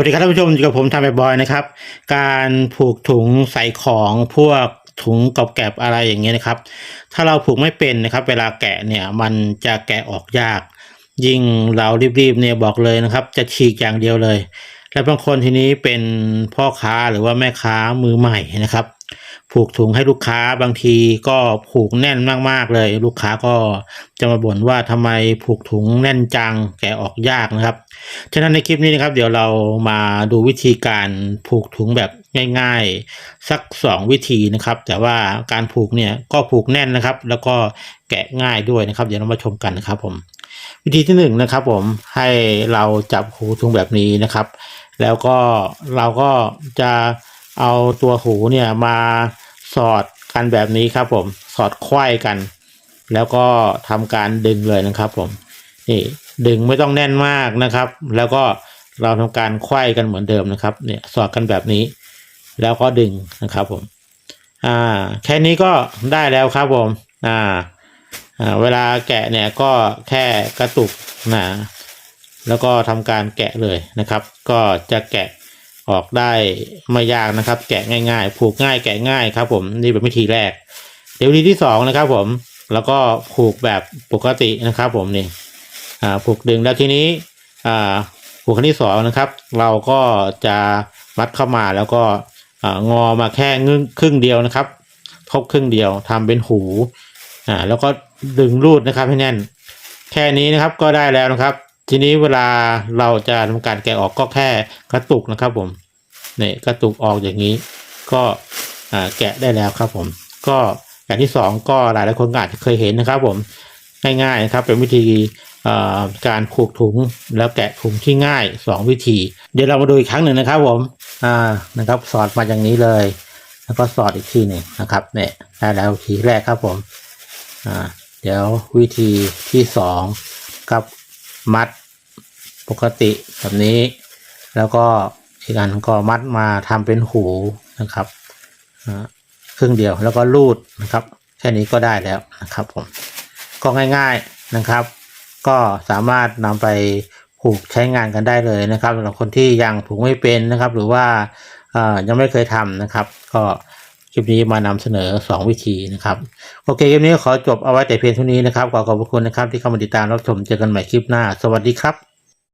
วัสดีครับท่านผู้ชมอยู่กับผมทำแบบบอยนะครับ การผูกถุงใส่ของพวกถุงกอบแกบอะไรอย่างเงี้ยนะครับ ถ้าเราผูกไม่เป็นนะครับ เวลาแกะเนี่ยมันจะแกะออกยาก ยิ่งเรารีบๆเนี่ยบอกเลยนะครับ จะฉีกอย่างเดียวเลย และบางคนทีนี้เป็นพ่อค้าหรือว่าแม่ค้ามือใหม่นะครับ ผูกถุงให้ลูกค้าบางทีก็ผูกแน่นมากๆเลย ลูกค้าก็จะมาบ่นว่าทำไมผูกถุงแน่นจังแกะออกยากนะครับ ฉะนั้นในคลิปนี้นะครับ เดี๋ยวเรามาดูวิธีการผูกถุงแบบง่ายๆ สักสองวิธีนะครับ แต่ว่าการผูกเนี่ยก็ผูกแน่นนะครับ แล้วก็แกะง่ายด้วยนะครับ เดี๋ยวเรามาชมกันนะครับผมวิธีที่หนึ่งนะครับผมให้เราจับหูถุงแบบนี้นะครับ แล้วก็เราก็จะ เอาตัวหูเนี่ยมาสอดกันแบบนี้ครับผมสอดไขว้กัน แล้วก็ทำการดึงเลยนะครับผมนี่ดึงไม่ต้องแน่นมากนะครับ แล้วก็เราทำการไขว้กันเหมือนเดิมนะครับเนี่ยสอดกันแบบนี้ แล้วก็ดึงนะครับผมอ่าแค่นี้ก็ได้แล้วครับผมอ่าอ่าเวลาแกะเนี่ยก็แค่กระตุกนะแล้วก็ทำการแกะเลยนะครับ ก็จะแกะ ออกได้ไม่ยากนะครับ แกะง่ายๆ ผูกง่ายแกะง่ายครับ ผมนี่เป็นวิธีแรก เดี๋ยววิธีที่สองนะครับ ผมแล้วก็ผูกแบบปกตินะครับ ผมนี่อ่าผูกดึงแล้วทีนี้อ่าผูกครั้งที่สองนะครับ เราก็จะมัดเข้ามาแล้วก็อ่างอมาแค่งึ่งครึ่งเดียวนะครับทบครึ่งเดียวทำเป็นหูอ่าแล้วก็ดึงรูดนะครับให้แน่น แค่นี้นะครับก็ได้แล้วนะครับ ทีนี้เวลาเราจะทำการแกะออกก็แค่กระตุกนะครับผมเนี่ยกระตุกออกอย่างนี้ ก็แกะได้แล้วครับผม ก็อย่างที่สองก็หลายหลายคนอาจจะเคยเห็นนะครับผมง่ายๆนะครับ เป็นวิธีการผูกถุงแล้วแกะถุงที่ง่ายสองวิธี เดี๋ยวเรามาดูอีกครั้งหนึ่งนะครับผมอ่านะครับสอดมาอย่างนี้เลย แล้วก็สอดอีกทีหนึ่งนะครับเนี่ยได้แล้ววิธีแรกครับผมอ่าเดี๋ยววิธีที่สองกับมัด ปกติแบบนี้ แล้วก็อีกอันก็มัดมาทำเป็นหูนะครับครึ่งเดียวแล้วก็รูดนะครับ แค่นี้ก็ได้แล้วนะครับผมก็ง่าย ๆนะครับ ก็สามารถนำไปผูกใช้งานกันได้เลยนะครับสำหรับคนที่ยังผูกไม่เป็นนะครับ หรือว่ายังไม่เคยทำนะครับ ก็คลิปนี้มานำเสนอ 2 วิธีนะครับ โอเคคลิปนี้ขอจบเอาไว้แต่เพียงเท่านี้นะครับขอขอบคุณนะครับที่เข้ามาติดตามรับชมเจอกันใหม่คลิปหน้า สวัสดีครับ